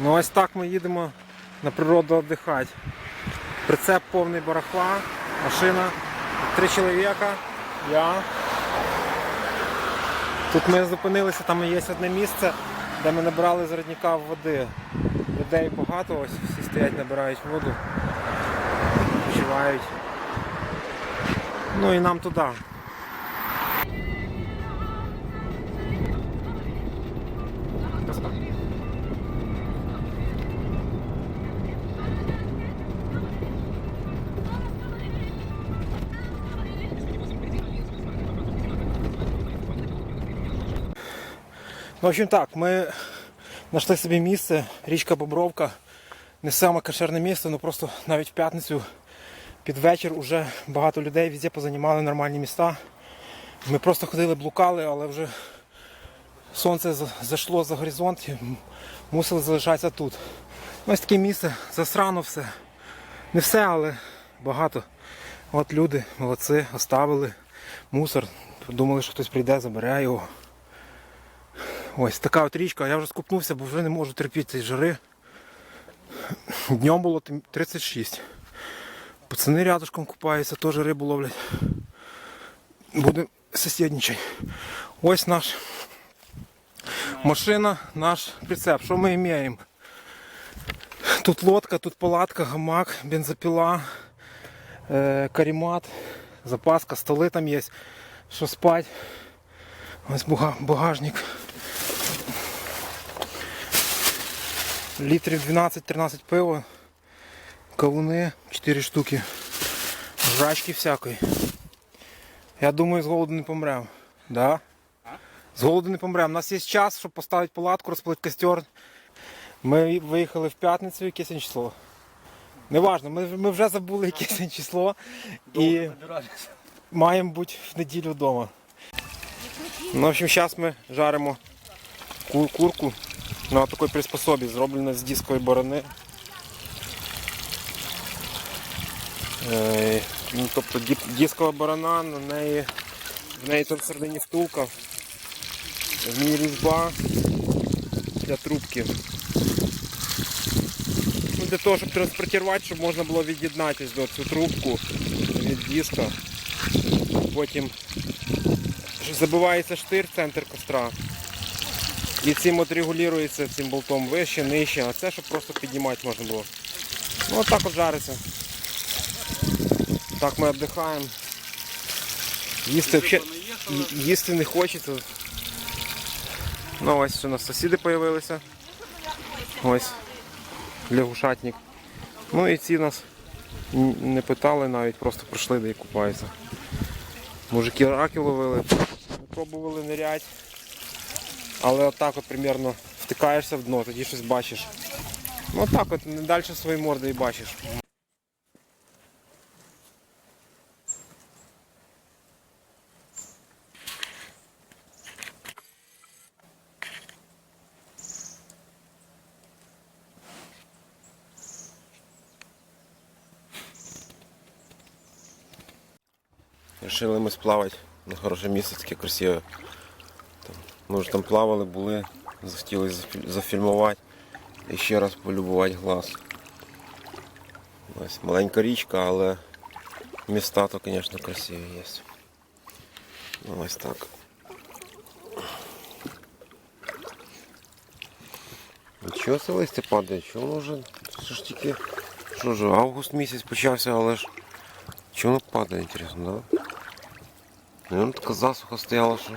Ну ось так ми їдемо на природу віддихати. Прицеп повний барахла, машина, три чоловіка, я. Тут ми зупинилися, там є одне місце, де ми набрали з родника води. Людей багато, ось всі стоять, набирають воду, відпочивають. Ну і нам туди. В общем так, ми знайшли собі місце, річка Бобровка. Не саме кошерне місце, але просто навіть в п'ятницю під вечір вже багато людей везде позанімали нормальні міста. Ми просто ходили, блукали, але вже сонце зайшло за горизонт і мусили залишатися тут. Ну, Ось таке місце, засрано все. Не все, але багато. От люди, молодці, оставили мусор. Думали, що хтось прийде, забере його. Ось така от річка, я вже скупнувся, бо вже не можу терпіти цієї жари. Днем було 36. Пацани рядышком купаються, теж рибу ловлять. Будемо сусідничати. Ось наш машина, наш прицеп. Що ми маємо? Тут лодка, тут палатка, гамак, бензопіла, е, карімат, запаска, столи там є, що спать. Ось багажник. Літрів 12-13 пива, кавуни 4 штуки, жрачки всякої. Я думаю, з голоду не помремо. Да? З голоду не помремо. У нас є час, щоб поставити палатку, розпалити костер. Ми виїхали в п'ятницю, яке сьогодні число. Неважно, ми, ми вже забули яке сьогодні число і маємо бути в неділю вдома. Ну, в общем, зараз ми жаримо ку- курку на такій приспособі, зроблена з дискової борони. Ну, тобто дискова борона, на неї, в неї тут всередині втулка, в ній різьба для трубки. Ну, для того, щоб транспортувати, щоб можна було від'єднати ось до цю трубку від диска. Потім забивається штир центр костра. І цим от регулюється цим болтом вище, нижче, а це щоб просто піднімати можна було. Ну отак от жариться. Так ми віддихаємо. Їсти взагалі їсти не хочеться. Ну ось у нас сусіди з'явилися. Ось лягушатник. Ну і ці нас не питали навіть, просто прийшли де і купаються. Мужики раки ловили, пробували ниряти. Але отак от примерно втикаєшся в дно, тоді щось бачиш. Ну отак от не далі свої морди і бачиш. Решили ми сплавати на хороше місце, таке красиве. Ми вже там плавали, були, захотіли зафільмувати і ще раз полюбувати глаз. Ось маленька річка, але міста то, звісно, красиві є. Ось так. Нічого це листя падає, чого воно вже що ж тільки. Що ж, август місяць почався, але ж воно падає, інтересно, да? Ну, така засуха стояла, що.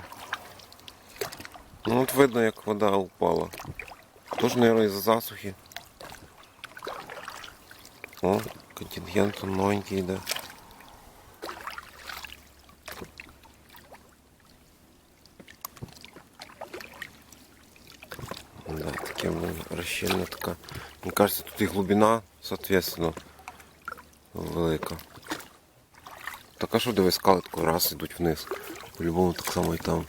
Ну от видно, як вода упала. Тож, мабуть, із-за засухи. О, контингент тут новенький йде. Да, воно розчинна така. Мені кажется, тут і глибина, соответственно, велика. Так а що дивись, скали тако раз ідуть вниз. По-любому так само і там.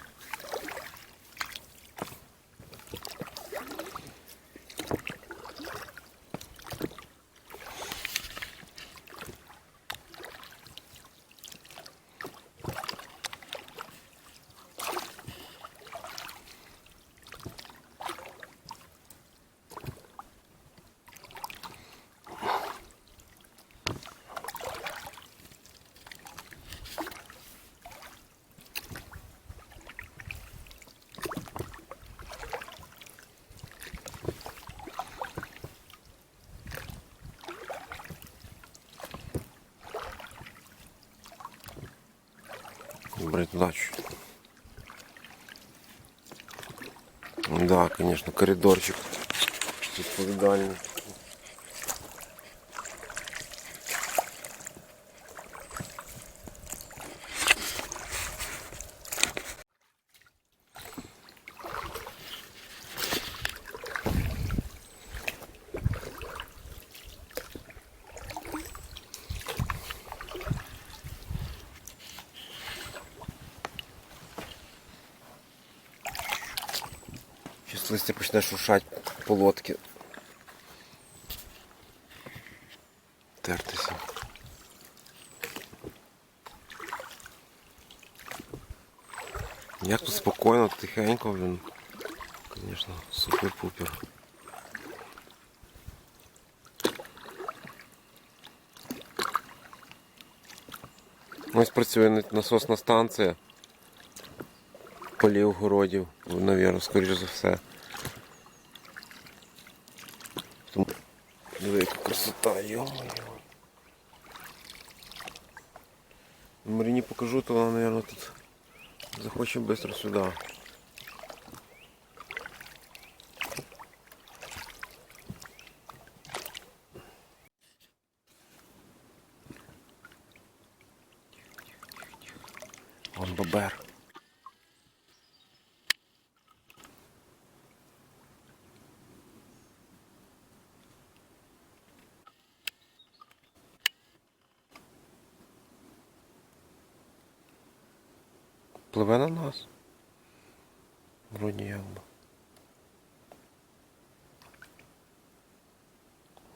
Смотри туда. Да, конечно, коридорчик. Відповідальний. Листя почне шуршать по лодці. Тертися. Як тут спокійно, тихенько, блін. Звісно, супер-пупер. Ось працює насосна станція полів городів, навірно, скоріш за все. Диви, яка красота, йо-моє. Маріні покажу, то вона, мабуть, тут захоче швидко сюди. Вон бобер. Пливе на нас. Вроді би.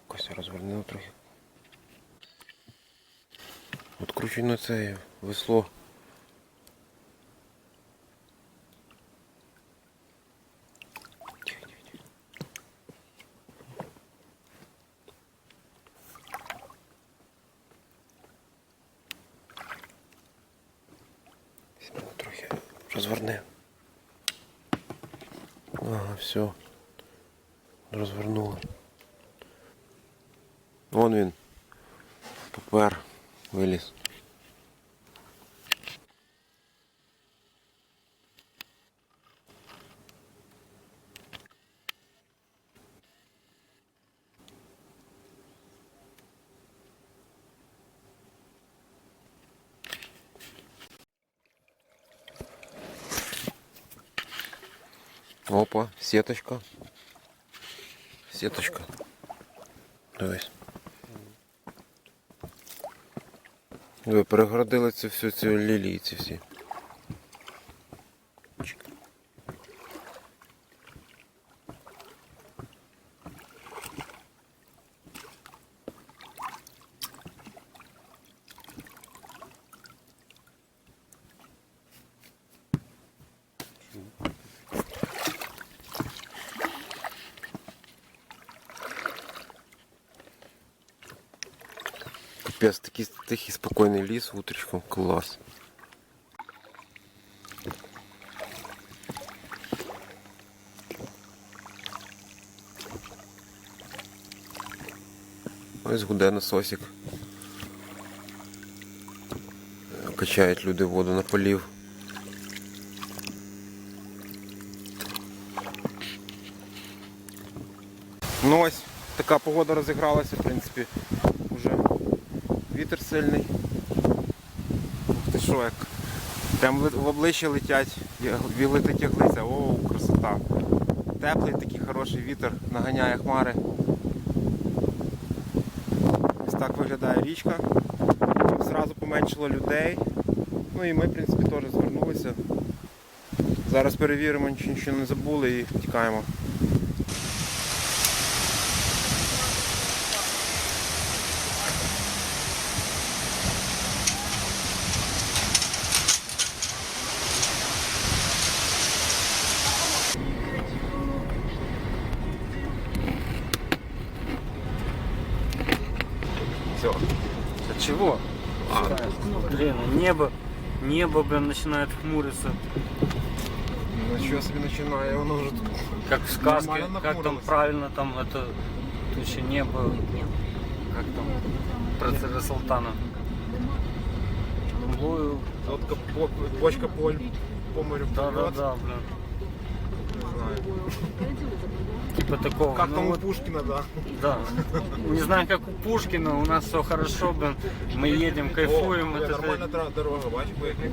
Якось розвернув трохи. Откручуй на це весло. Ага, все. Розвернули. Вон він. Попер. Виліз. Опа, сеточка. Сеточка. Дивись. Ви перегородили цю всю цю лілії ці всі. Капець, такий тихий спокійний ліс утречком. Клас. Ось гуде насосик. Качають люди воду на полів. Ну ось така погода розігралася, в принципі, вітер сильний. Ух ти що, як прям в обличчя летять, летить яглиця, о, красота. Теплий такий хороший вітер, наганяє хмари. Ось так виглядає річка. Зразу поменшило людей. Ну і ми, в принципі, теж звернулися. Зараз перевіримо, чи нічого не забули і тікаємо. Чего? Блин, небо, небо, блин, начинает хмуриться. Ну собі починає, воно вже тут. Как в сказке, как там правильно там это туча неба, как там про царя. Вот как по- бочка по, по морю Да, да, да, блин. Знаю. Типа такого. Как ну там у вот, Пушкина, да. да. Не знаю, как у Пушкина, у нас все хорошо, блин. Мы едем, кайфуем. О, это, нормальная дорога, бачу, поїхали.